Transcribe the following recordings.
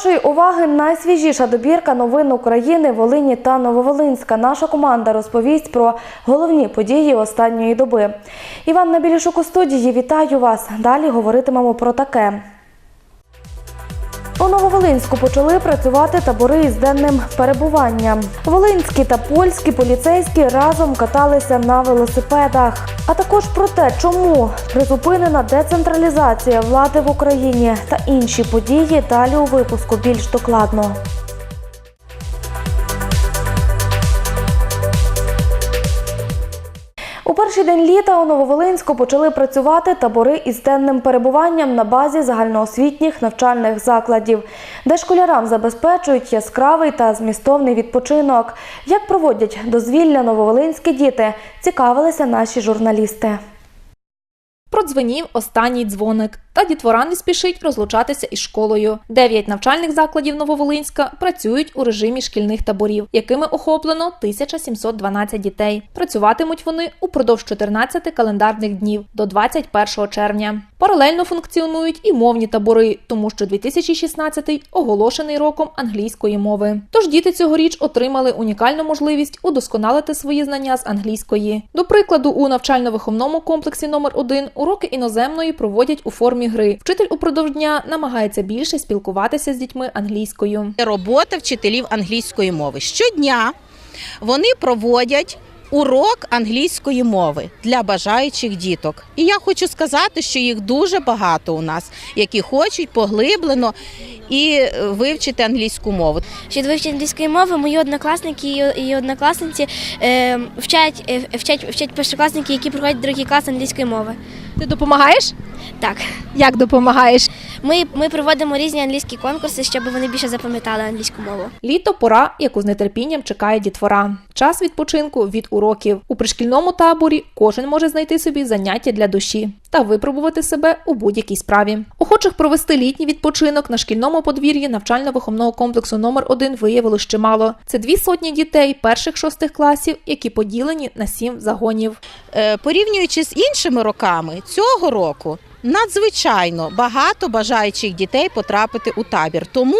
вашої уваги найсвіжіша добірка новин України, Волині та Нововолинська. Наша команда розповість про головні події останньої доби. Іван Набілішук у студії. Вітаю вас. Далі говоритимемо про таке. У Нововолинську почали працювати табори із денним перебуванням. Волинські та польські поліцейські разом каталися на велосипедах. А також про те, чому призупинена децентралізація влади в Україні та інші події далі у випуску більш докладно. Перший день літа у Нововолинську почали працювати табори із денним перебуванням на базі загальноосвітніх навчальних закладів, де школярам забезпечують яскравий та змістовний відпочинок. Як проводять дозвілля нововолинські діти, цікавилися наші журналісти. Продзвенів останній дзвоник, та дітвора не спішить розлучатися із школою. Дев'ять навчальних закладів Нововолинська працюють у режимі шкільних таборів, якими охоплено 1712 дітей. Працюватимуть вони упродовж 14 календарних днів до 21 червня. Паралельно функціонують і мовні табори, тому що 2016 оголошений роком англійської мови. Тож діти цьогоріч отримали унікальну можливість удосконалити свої знання з англійської. До прикладу, у навчально-виховному комплексі номер 1 уроки іноземної проводять у формі гри. Вчитель упродовж дня намагається більше спілкуватися з дітьми англійською. робота вчителів англійської мови. Щодня вони проводять урок англійської мови для бажаючих діток. І я хочу сказати, що їх дуже багато у нас, які хочуть поглиблено і е, вивчити англійську мову. Щоб вивчити англійської мови, мої однокласники і- і однокласниці е, вчать, е, вчать, вчать першокласники, які проходять другий клас англійської мови. Ти допомагаєш? Так, Як допомагаєш? ми, ми проводимо різні англійські конкурси, щоб вони більше запам'ятали англійську мову. Літо пора, яку з нетерпінням чекає дітвора. Час відпочинку від уроків. У пришкільному таборі кожен може знайти собі заняття для душі та випробувати себе у будь-якій справі. Охочих провести літній відпочинок на шкільному подвір'ї навчально-виховного комплексу номер 1 виявилось чимало. Це дві сотні дітей перших шостих класів, які поділені на сім загонів. Е, Порівнюючи з іншими роками, цього року надзвичайно багато бажаючих дітей потрапити у табір. Тому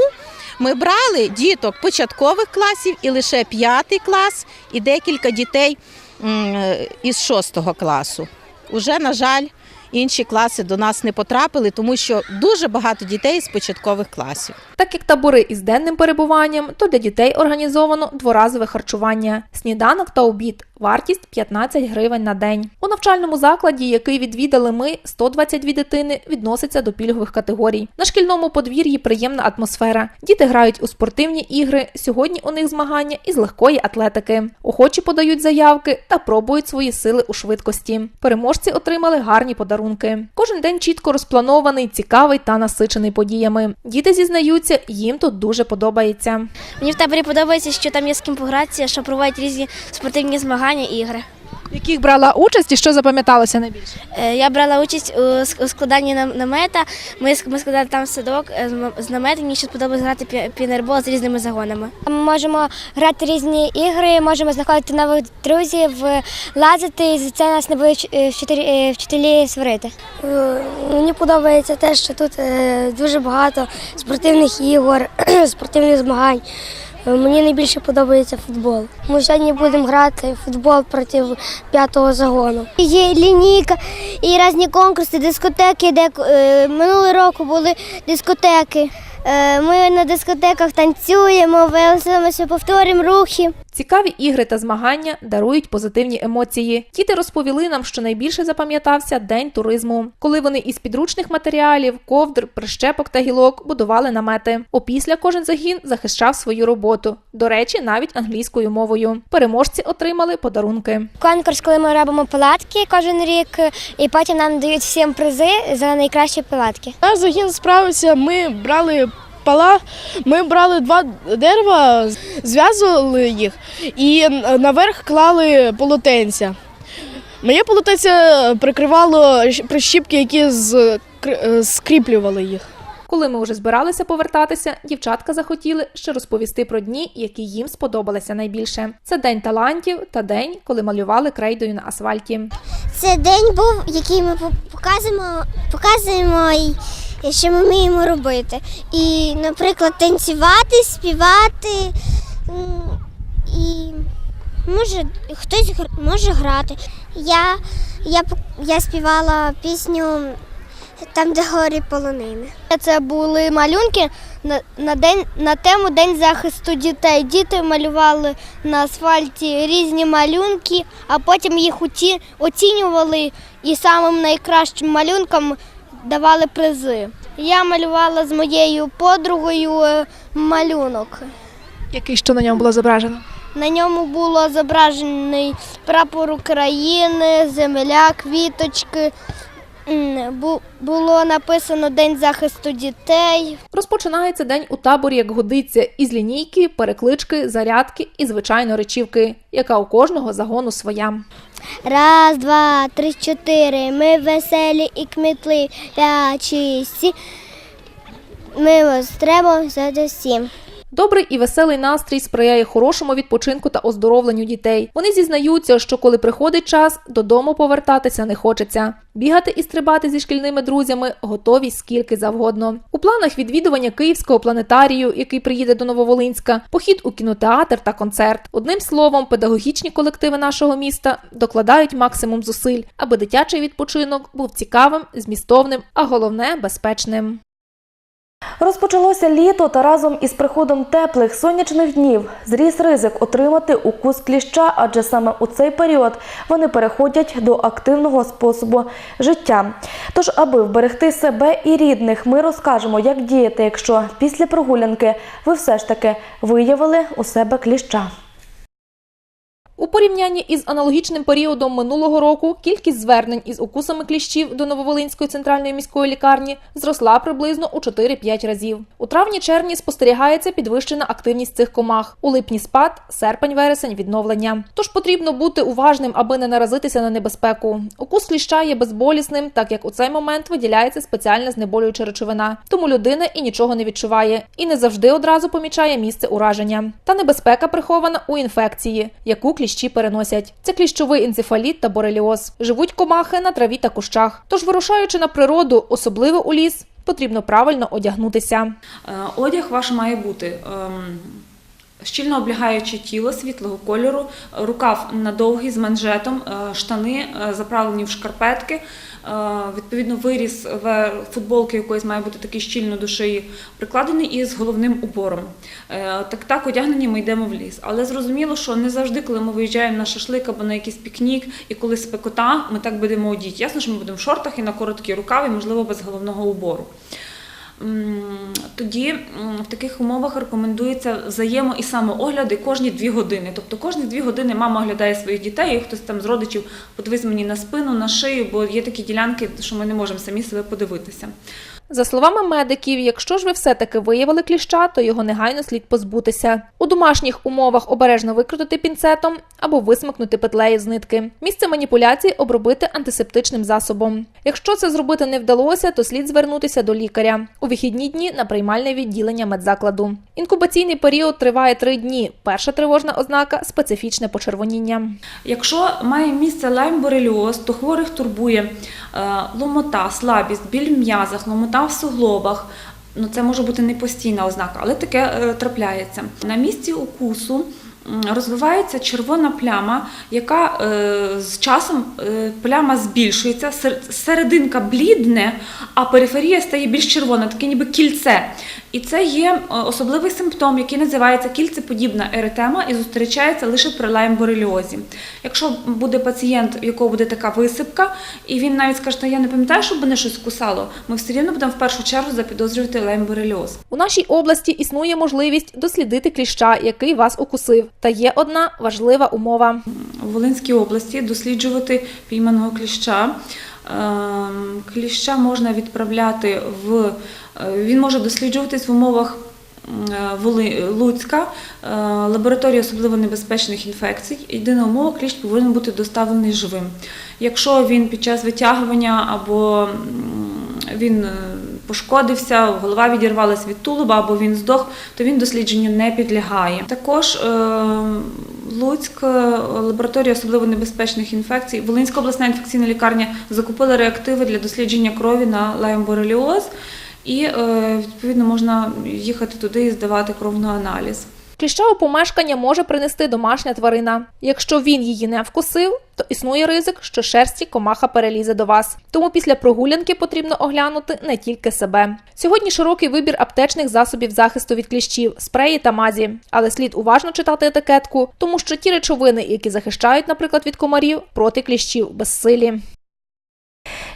ми брали діток початкових класів і лише п'ятий клас, і декілька дітей е, із шостого класу. Уже, на жаль, інші класи до нас не потрапили, тому що дуже багато дітей з початкових класів. Так як табори із денним перебуванням, то для дітей організовано дворазове харчування, сніданок та обід. Вартість 15 гривень на день. У навчальному закладі, який відвідали ми, 122 дитини відноситься до пільгових категорій. На шкільному подвір'ї приємна атмосфера. Діти грають у спортивні ігри. Сьогодні у них змагання із легкої атлетики. Охочі подають заявки та пробують свої сили у швидкості. Переможці отримали гарні подарунки. Кожен день чітко розпланований, цікавий та насичений подіями. Діти зізнаються, їм тут дуже подобається. Мені в таборі подобається, що там є з ким погратися, що проводять різні спортивні змагання і ігри. В яких брала участь і що запам'яталося найбільше? Е, Я брала участь у складанні намета. Ми, ми складали там садок е, з намету. Мені ще сподобалось грати пінербол з різними загонами. Ми можемо грати різні ігри, можемо знаходити нових друзів, лазити, і за це нас не будуть е, вчителі, сварити. Мені подобається те, що тут дуже багато спортивних ігор, спортивних змагань. Е, Мені найбільше подобається футбол. Ми сьогодні будемо грати в футбол проти п'ятого загону. Є лінійка і різні конкурси, дискотеки, де е, минулого року були дискотеки. Е, Ми на дискотеках танцюємо, веселимося, повторюємо рухи. Цікаві ігри та змагання дарують позитивні емоції. Діти розповіли нам, що найбільше запам'ятався день туризму, коли вони із підручних матеріалів, ковдр, прищепок та гілок будували намети. Опісля кожен загін захищав свою роботу. До речі, навіть англійською мовою. Переможці отримали подарунки. Конкурс, коли ми робимо палатки кожен рік, і потім нам дають всім призи за найкращі палатки. Наш загін справився. Ми брали пала, ми брали два дерева, зв'язували їх і наверх клали полотенця. Моє полотенце прикривало прищіпки, які е, скріплювали їх. Коли ми вже збиралися повертатися, дівчатка захотіли ще розповісти про дні, які їм сподобалися найбільше. Це день талантів та день, коли малювали крейдою на асфальті. Це день був, який ми по- показуємо, показуємо і що ми вміємо робити. І, наприклад, танцювати, співати і може хтось може грати. Я, я, я співала пісню там, де горі полонини. Це були малюнки на, на, день, на тему День захисту дітей. Діти малювали на асфальті різні малюнки, а потім їх оці, оцінювали і самим найкращим малюнкам давали призи. Я малювала з моєю подругою е, малюнок. Який що на ньому було зображено? На ньому було зображений прапор України, земля, квіточки. Було написано День захисту дітей. Розпочинається день у таборі, як годиться, із лінійки, переклички, зарядки і звичайно речівки, яка у кожного загону своя. Раз, два, три, чотири. Ми веселі і кмітливі. всі. Ми вас треба за всім. Добрий і веселий настрій сприяє хорошому відпочинку та оздоровленню дітей. Вони зізнаються, що коли приходить час, додому повертатися не хочеться. Бігати і стрибати зі шкільними друзями готові скільки завгодно. У планах відвідування Київського планетарію, який приїде до Нововолинська, похід у кінотеатр та концерт. Одним словом, педагогічні колективи нашого міста докладають максимум зусиль, аби дитячий відпочинок був цікавим, змістовним, а головне безпечним. Розпочалося літо та разом із приходом теплих сонячних днів зріс ризик отримати укус кліща, адже саме у цей період вони переходять до активного способу життя. Тож, аби вберегти себе і рідних, ми розкажемо, як діяти, якщо після прогулянки ви все ж таки виявили у себе кліща. У порівнянні із аналогічним періодом минулого року кількість звернень із укусами кліщів до Нововолинської центральної міської лікарні зросла приблизно у 4-5 разів. У травні-червні спостерігається підвищена активність цих комах. У липні спад, серпень-вересень відновлення. Тож потрібно бути уважним, аби не наразитися на небезпеку. Укус кліща є безболісним, так як у цей момент виділяється спеціальна знеболююча речовина. Тому людина і нічого не відчуває, і не завжди одразу помічає місце ураження. Та небезпека прихована у інфекції, яку кліщі переносять. Це кліщовий енцефаліт та бореліоз. Живуть комахи на траві та кущах. Тож, вирушаючи на природу, особливо у ліс, потрібно правильно одягнутися. Е, Одяг ваш має бути ем, щільно облягаючи тіло світлого кольору, рукав надовгий з манжетом, е, штани е, заправлені в шкарпетки. е, Відповідно, виріз в футболки якоїсь має бути такий щільно до шиї, прикладений із головним убором. Так так одягнені ми йдемо в ліс. Але зрозуміло, що не завжди, коли ми виїжджаємо на шашлик або на якийсь пікнік, і коли спекота, ми так будемо одіти. Ясно, що ми будемо в шортах і на короткі рукави, можливо, без головного убору. Тоді в таких умовах рекомендується взаємо і самоогляди кожні дві години. Тобто кожні дві години мама оглядає своїх дітей, і хтось там з родичів подивись мені на спину, на шию, бо є такі ділянки, що ми не можемо самі себе подивитися. За словами медиків, якщо ж ви все-таки виявили кліща, то його негайно слід позбутися. У домашніх умовах обережно викрутити пінцетом або висмикнути петлею з нитки. Місце маніпуляцій обробити антисептичним засобом. Якщо це зробити не вдалося, то слід звернутися до лікаря у вихідні дні на приймальне відділення медзакладу. Інкубаційний період триває три дні. Перша тривожна ознака специфічне почервоніння. Якщо має місце лайм-бореліоз, то хворих турбує е, ломота, слабість, біль в м'язах, ломота в суглобах. Ну, це може бути не постійна ознака, але таке е, трапляється. На місці укусу розвивається червона пляма, яка е, з часом е, пляма збільшується, серединка блідне, а периферія стає більш червона, таке ніби кільце. І це є е, особливий симптом, який називається кільцеподібна еретема і зустрічається лише при лайм-бореліозі. Якщо буде пацієнт, у якого буде така висипка, і він навіть скаже, «Та я не пам'ятаю, щоб мене щось кусало, ми все рівно будемо в першу чергу запідозрювати лайм-бореліоз. У нашій області існує можливість дослідити кліща, який вас укусив. Та є одна важлива умова. У Волинській області досліджувати пійманого кліща. Ем, Кліща можна відправляти в е, він може досліджуватись в умовах е, Луцька, е, лабораторії особливо небезпечних інфекцій. Єдина умова, кліщ повинен бути доставлений живим. Якщо він під час витягування або він пошкодився, голова відірвалась від тулуба або він здох, то він дослідженню не підлягає. Також е, Луцьк, е, лабораторія особливо небезпечних інфекцій, Волинська обласна інфекційна лікарня закупила реактиви для дослідження крові на лаймбореліоз, і е, відповідно можна їхати туди і здавати кров на аналіз. Кліща у помешкання може принести домашня тварина. Якщо він її не вкусив, то існує ризик, що шерсті комаха перелізе до вас. Тому після прогулянки потрібно оглянути не тільки себе. Сьогодні широкий вибір аптечних засобів захисту від кліщів, спреї та мазі, але слід уважно читати етикетку, тому що ті речовини, які захищають, наприклад, від комарів, проти кліщів безсилі.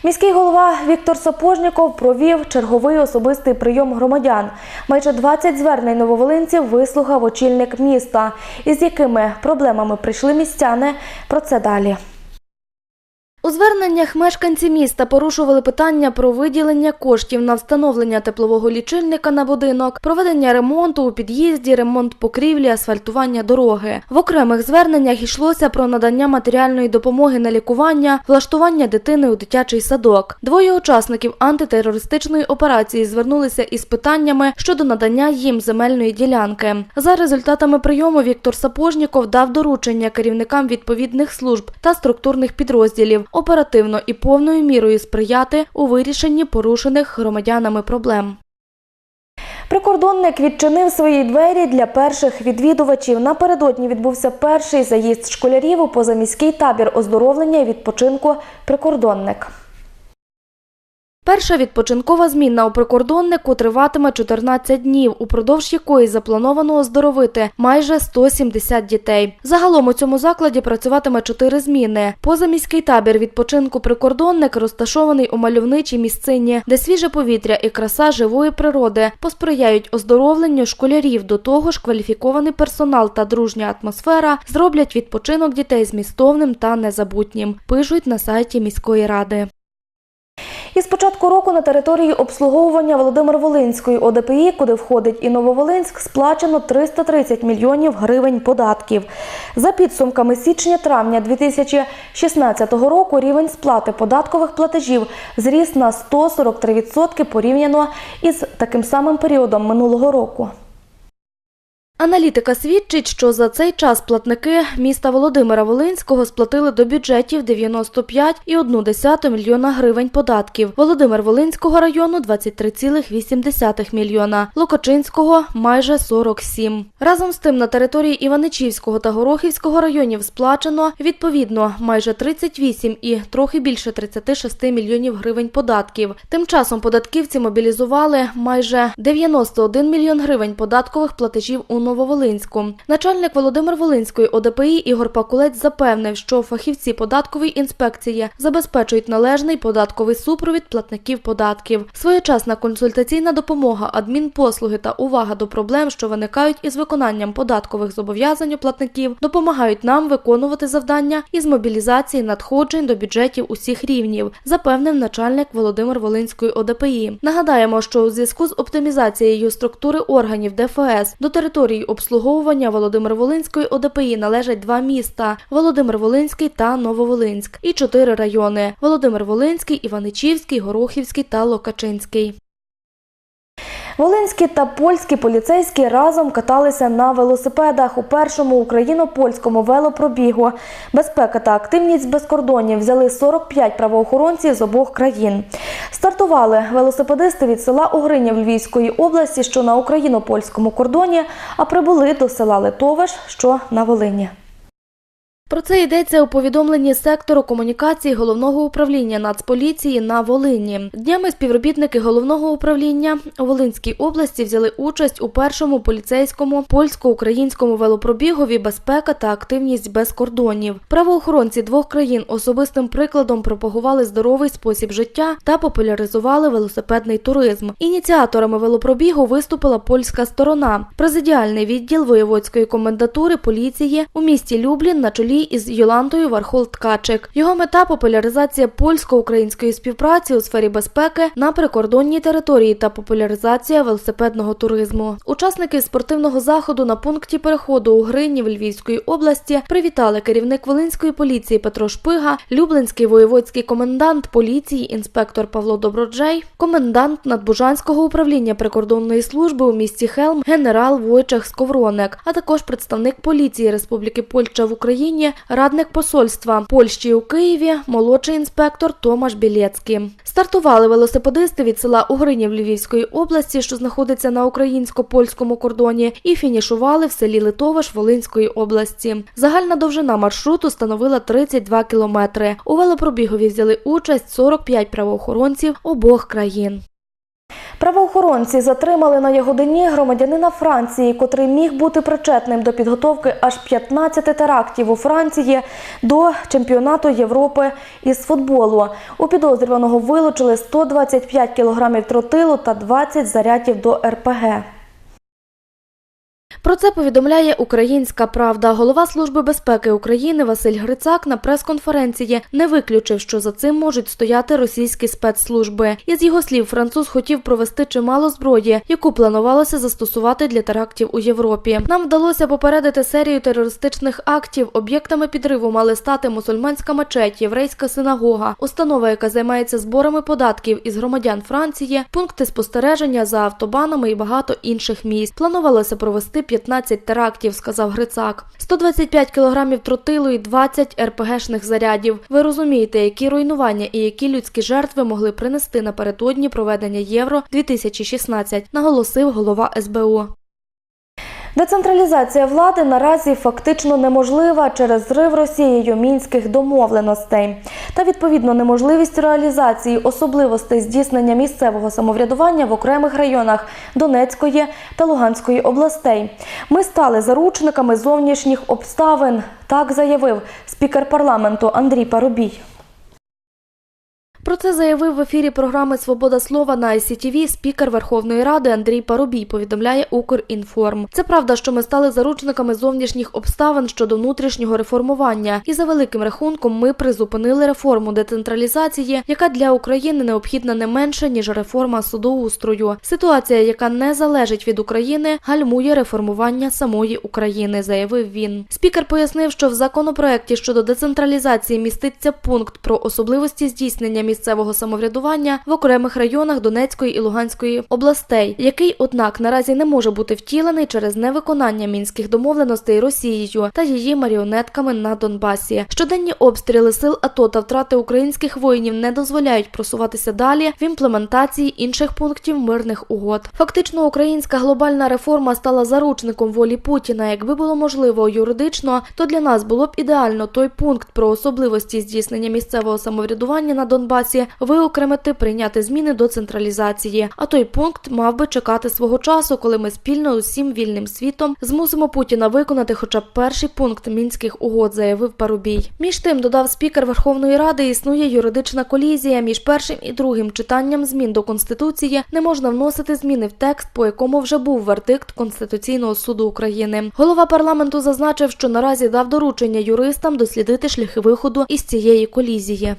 Міський голова Віктор Сапожніков провів черговий особистий прийом громадян. Майже 20 звернень нововолинців вислухав очільник міста. Із якими проблемами прийшли містяни? Про це далі. У зверненнях мешканці міста порушували питання про виділення коштів на встановлення теплового лічильника на будинок, проведення ремонту у під'їзді, ремонт покрівлі, асфальтування дороги. В окремих зверненнях йшлося про надання матеріальної допомоги на лікування, влаштування дитини у дитячий садок. Двоє учасників антитерористичної операції звернулися із питаннями щодо надання їм земельної ділянки. За результатами прийому Віктор Сапожніков дав доручення керівникам відповідних служб та структурних підрозділів оперативно і повною мірою сприяти у вирішенні порушених громадянами проблем. Прикордонник відчинив свої двері для перших відвідувачів. Напередодні відбувся перший заїзд школярів у позаміський табір оздоровлення і відпочинку «Прикордонник». Перша відпочинкова зміна у прикордоннику триватиме 14 днів, упродовж якої заплановано оздоровити майже 170 дітей. Загалом у цьому закладі працюватиме 4 зміни. Позаміський табір відпочинку прикордонник розташований у мальовничій місцині, де свіже повітря і краса живої природи посприяють оздоровленню школярів. До того ж, кваліфікований персонал та дружня атмосфера зроблять відпочинок дітей змістовним та незабутнім. Пишуть на сайті міської ради. Із початку року на території обслуговування Володимир-Волинської ОДПІ, куди входить і Нововолинськ, сплачено 330 мільйонів гривень податків. За підсумками січня-травня 2016 року рівень сплати податкових платежів зріс на 143% порівняно із таким самим періодом минулого року. Аналітика свідчить, що за цей час платники міста Володимира Волинського сплатили до бюджетів 95,1 мільйона гривень податків, Володимир Волинського району 23,8 мільйона, Локочинського – майже 47. Разом з тим на території Іваничівського та Горохівського районів сплачено відповідно майже 38 і трохи більше 36 мільйонів гривень податків. Тим часом податківці мобілізували майже 91 мільйон гривень податкових платежів у Нововолинську. Начальник Володимир Волинської ОДПІ Ігор Пакулець запевнив, що фахівці податкової інспекції забезпечують належний податковий супровід платників податків. Своєчасна консультаційна допомога, адмінпослуги та увага до проблем, що виникають із виконанням податкових зобов'язань у платників, допомагають нам виконувати завдання із мобілізації надходжень до бюджетів усіх рівнів, запевнив начальник Володимир Волинської ОДПІ. Нагадаємо, що у зв'язку з оптимізацією структури органів ДФС до території обслуговування Володимир Волинської ОДПІ належать два міста: Володимир Волинський та Нововолинськ, і чотири райони: Володимир Волинський, Іваничівський, Горохівський та Локачинський. Волинські та польські поліцейські разом каталися на велосипедах у першому україно-польському велопробігу. Безпека та активність без кордонів взяли 45 правоохоронців з обох країн. Стартували велосипедисти від села Угринів Львівської області, що на україно-польському кордоні, а прибули до села Литовиш, що на Волині. Про це йдеться у повідомленні сектору комунікації головного управління Нацполіції на Волині. Днями співробітники головного управління у Волинській області взяли участь у першому поліцейському польсько-українському велопробігові безпека та активність без кордонів. Правоохоронці двох країн особистим прикладом пропагували здоровий спосіб життя та популяризували велосипедний туризм. Ініціаторами велопробігу виступила польська сторона. Президіальний відділ воєводської комендатури поліції у місті Люблін на чолі із Йолантою Вархол Ткачик. Його мета популяризація польсько-української співпраці у сфері безпеки на прикордонній території та популяризація велосипедного туризму. Учасники спортивного заходу на пункті переходу у Гринів Львівської області привітали керівник Волинської поліції Петро Шпига, Люблинський воєводський комендант поліції інспектор Павло Доброджей, комендант Надбужанського управління прикордонної служби у місті Хелм генерал Войчех Сковронек, а також представник поліції Республіки Польща в Україні, радник посольства Польщі у Києві, молодший інспектор Томаш Білєцький. Стартували велосипедисти від села Угринів Львівської області, що знаходиться на українсько-польському кордоні, і фінішували в селі Литовиш Волинської області. Загальна довжина маршруту становила 32 кілометри. У велопробігові взяли участь 45 правоохоронців обох країн. Правоохоронці затримали на Ягодині громадянина Франції, котрий міг бути причетним до підготовки аж 15 терактів у Франції до чемпіонату Європи із футболу. У підозрюваного вилучили 125 кілограмів тротилу та 20 зарядів до РПГ. Про це повідомляє Українська Правда. Голова Служби безпеки України Василь Грицак на прес-конференції не виключив, що за цим можуть стояти російські спецслужби. Із його слів, француз хотів провести чимало зброї, яку планувалося застосувати для терактів у Європі. Нам вдалося попередити серію терористичних актів. Об'єктами підриву мали стати мусульманська мечеть, єврейська синагога, установа, яка займається зборами податків із громадян Франції, пункти спостереження за автобанами і багато інших місць. Планувалося провести 15 терактів, сказав Грицак. 125 кілограмів тротилу і 20 РПГшних зарядів. Ви розумієте, які руйнування і які людські жертви могли принести напередодні проведення Євро 2016, наголосив голова СБУ. Децентралізація влади наразі фактично неможлива через зрив Росією мінських домовленостей та відповідно неможливість реалізації особливостей здійснення місцевого самоврядування в окремих районах Донецької та Луганської областей. Ми стали заручниками зовнішніх обставин. Так заявив спікер парламенту Андрій Парубій. Про це заявив в ефірі програми Свобода слова на ICTV спікер Верховної Ради Андрій Парубій. Повідомляє Укрінформ. Це правда, що ми стали заручниками зовнішніх обставин щодо внутрішнього реформування, і за великим рахунком ми призупинили реформу децентралізації, яка для України необхідна не менше ніж реформа судоустрою. Ситуація, яка не залежить від України, гальмує реформування самої України, заявив він. Спікер пояснив, що в законопроекті щодо децентралізації міститься пункт про особливості здійснення місцевого самоврядування в окремих районах Донецької і Луганської областей, який, однак, наразі не може бути втілений через невиконання мінських домовленостей Росією та її маріонетками на Донбасі. Щоденні обстріли сил АТО та втрати українських воїнів не дозволяють просуватися далі в імплементації інших пунктів мирних угод. Фактично, українська глобальна реформа стала заручником волі Путіна. Якби було можливо юридично, то для нас було б ідеально той пункт про особливості здійснення місцевого самоврядування на Донбасі виокремити, прийняти зміни до централізації. А той пункт мав би чекати свого часу, коли ми спільно усім вільним світом змусимо Путіна виконати хоча б перший пункт мінських угод, заявив Парубій. Між тим, додав спікер Верховної Ради, існує юридична колізія між першим і другим читанням змін до конституції. Не можна вносити зміни в текст, по якому вже був вердикт Конституційного суду України. Голова парламенту зазначив, що наразі дав доручення юристам дослідити шляхи виходу із цієї колізії.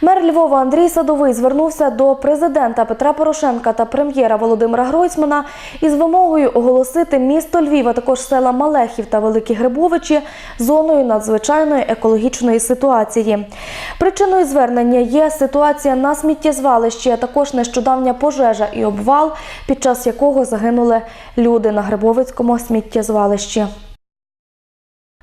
Мер Львова Андрій Садовий звернувся до президента Петра Порошенка та прем'єра Володимира Гройсмана із вимогою оголосити місто Львів, а також села Малехів та Великі Грибовичі зоною надзвичайної екологічної ситуації. Причиною звернення є ситуація на сміттєзвалищі, а також нещодавня пожежа і обвал, під час якого загинули люди на Грибовицькому сміттєзвалищі.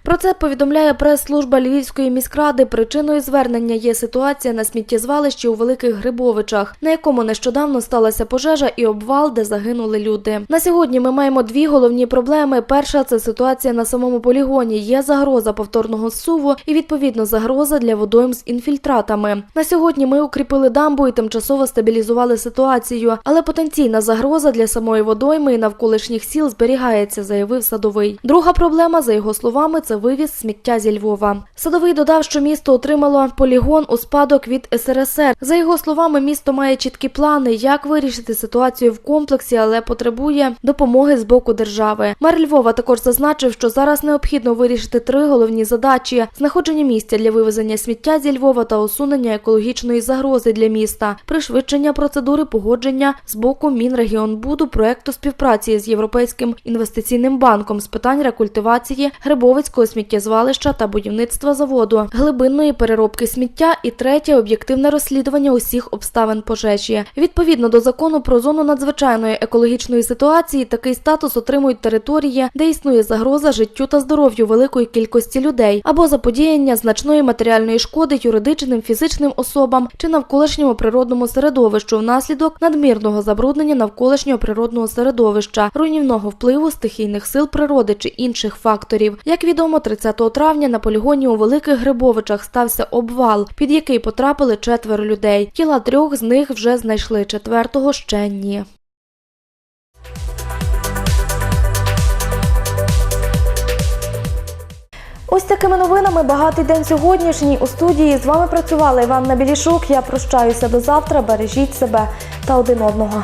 Про це повідомляє прес-служба Львівської міськради. Причиною звернення є ситуація на сміттєзвалищі у Великих Грибовичах, на якому нещодавно сталася пожежа і обвал, де загинули люди. На сьогодні ми маємо дві головні проблеми. Перша це ситуація на самому полігоні. Є загроза повторного зсуву і відповідно загроза для водойм з інфільтратами. На сьогодні ми укріпили дамбу і тимчасово стабілізували ситуацію, але потенційна загроза для самої водойми і навколишніх сіл зберігається, заявив садовий. Друга проблема, за його словами, це вивіз сміття зі Львова. Садовий додав, що місто отримало полігон у спадок від СРСР. За його словами, місто має чіткі плани, як вирішити ситуацію в комплексі, але потребує допомоги з боку держави. Мер Львова також зазначив, що зараз необхідно вирішити три головні задачі: знаходження місця для вивезення сміття зі Львова та усунення екологічної загрози для міста, пришвидшення процедури погодження з боку Мінрегіонбуду проекту співпраці з Європейським інвестиційним банком з питань рекультивації Грибовицького сміттєзвалища та будівництва заводу, глибинної переробки сміття і третє об'єктивне розслідування усіх обставин пожежі. Відповідно до закону про зону надзвичайної екологічної ситуації, такий статус отримують території, де існує загроза життю та здоров'ю великої кількості людей або заподіяння значної матеріальної шкоди юридичним, фізичним особам чи навколишньому природному середовищу внаслідок надмірного забруднення навколишнього природного середовища, руйнівного впливу стихійних сил природи чи інших факторів. Як відомо, 30 травня на полігоні у Великих Грибовичах стався обвал, під який потрапили четверо людей. Тіла трьох з них вже знайшли, четвертого ще ні. Ось такими новинами багатий день сьогоднішній. У студії з вами працювала Іванна Білішук. Я прощаюся до завтра. Бережіть себе та один одного.